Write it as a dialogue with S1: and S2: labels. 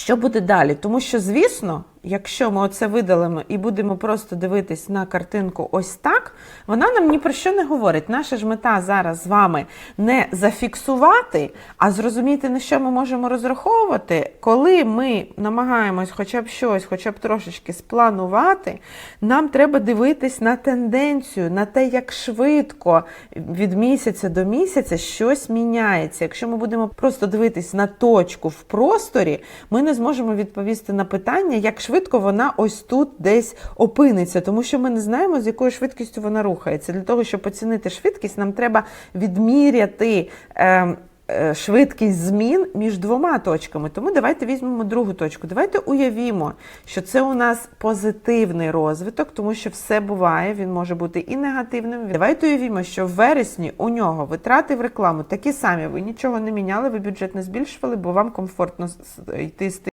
S1: Що буде далі? Тому що, звісно, якщо ми оце видалимо і будемо просто дивитись на картинку ось так, вона нам ні про що не говорить. Наша ж мета зараз з вами не зафіксувати, а зрозуміти, на що ми можемо розраховувати. Коли ми намагаємось хоча б щось, хоча б трошечки спланувати, нам треба дивитись на тенденцію, на те, як швидко від місяця до місяця щось міняється. Якщо ми будемо просто дивитись на точку в просторі, ми не зможемо відповісти на питання, як швидко вона ось тут десь опиниться, тому що ми не знаємо, з якою швидкістю вона рухається. Для того, щоб оцінити швидкість, нам треба відміряти. Е, е, Швидкість змін між двома точками. Тому давайте візьмемо другу точку. Давайте уявімо, що це у нас позитивний розвиток, тому що все буває, він може бути і негативним. Давайте уявімо, що в вересні у нього витрати в рекламу такі самі. Ви нічого не міняли, ви бюджет не збільшували, бо вам комфортно йти з.